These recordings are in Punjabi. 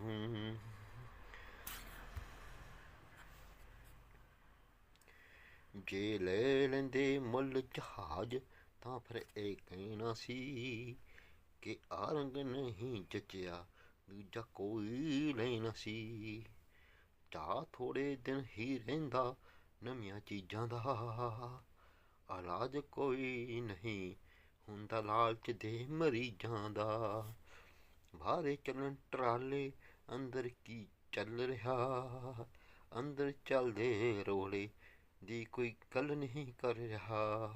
ਹੂੰ ਜੇ ਲੈ ਲੈਂਦੇ ਮੁੱਲ ਜਹਾਜ਼, ਤਾਂ ਫਿਰ ਇਹ ਕਹਿਣਾ ਸੀ ਕਿ ਆ ਨਹੀਂ ਜਚਿਆ, ਦੂਜਾ ਕੋਈ ਲੈਣਾ ਸੀ। ਚਾਹ ਥੋੜੇ ਦਿਨ ਹੀ ਰਹਿੰਦਾ ਨਵੀਆਂ ਚੀਜ਼ਾਂ ਦਾ। ਇਲਾਜ ਕੋਈ ਨਹੀਂ ਹੁੰਦਾ ਲਾਲਚ ਦੇ ਮਰੀਜ਼ਾਂ ਦਾ। ਬਾਹਰੇ ਚੱਲਣ ਟਰਾਲੇ, ਅੰਦਰ ਕੀ ਚੱਲ ਰਿਹਾ? ਅੰਦਰ ਚੱਲਦੇ ਰੋਲੇ ਦੀ ਕੋਈ ਗੱਲ ਨਹੀਂ ਕਰ ਰਿਹਾ।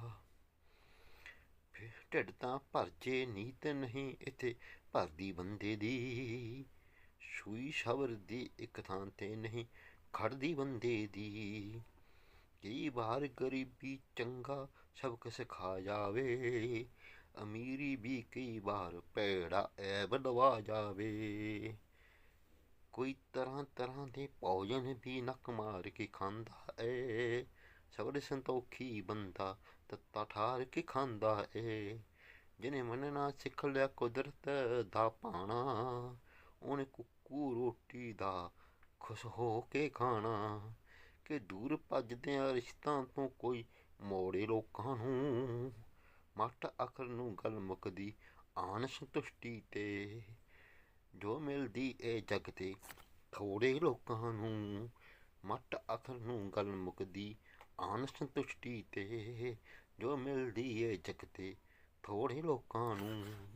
ਫਿਰ ਢਿੱਡ ਤਾਂ ਭਰ ਨੀਤ ਨਹੀਂ ਇਥੇ ਭਰਦੀ ਬੰਦੇ ਦੀ। ਸੂਈ ਸ਼ਬਰ ਦੀ ਇੱਕ ਥਾਂ ਤੇ ਨਹੀਂ ਖੜਦੀ ਬੰਦੇ ਦੀ। ਕਈ ਵਾਰ ਗਰੀਬੀ ਚੰਗਾ ਸਬਕ ਸਿਖਾ ਜਾਵੇ ਅਮੀਰੀ ਵੀ ਕਈ ਵਾਰ ਭੈੜਾ ਐਬ ਲਵਾ ਜਾਵੇ। ਕੋਈ ਤਰ੍ਹਾਂ ਤਰ੍ਹਾਂ ਦੇ ਭੋਜਨ ਵੀ ਨੱਕ ਮਾਰ ਕੇ ਖਾਂਦਾ ਏ। ਸਬਰ ਸੰਤੋਖੀ ਬੰਦਾ ਤੱਤਾ ਠਾਰ ਕੇ ਖਾਂਦਾ ਏ। ਜਿਹਨੇ ਮੰਨਣਾ ਸਿੱਖ ਲਿਆ ਕੁਦਰਤ ਦਾ ਪਾਣਾ ਉਹਨੇ ਕੁੱਕੂ ਰੋਟੀ ਦਾ ਖੁਸ਼ ਹੋ ਕੇ ਖਾਣਾ। ਕਿ ਦੂਰ ਭੱਜਦਿਆਂ ਰਿਸ਼ਤਾਂ ਤੋਂ ਕੋਈ ਮੋੜੇ ਲੋਕਾਂ ਨੂੰ ਮੱਟ ਅਖਰ ਨੂੰ ਗੱਲ ਮੁੱਕਦੀ ਆਨ ਸੰਤੁਸ਼ਟੀ ਤੇ। ਜੋ ਮਿਲਦੀ ਏ ਜਗ ਤੇ, ਥੋੜੇ ਲੋਕਾਂ ਨੂੰ ਮੱਟ ਅਖਰ ਨੂੰ ਗੱਲ ਮੁੱਕਦੀ ਆਨ ਸੰਤੁਸ਼ਟੀ ਤੇ। ਜੋ ਮਿਲਦੀ ਏ ਜਗ ਤੇ, ਥੋੜੇ ਲੋਕਾਂ ਨੂੰ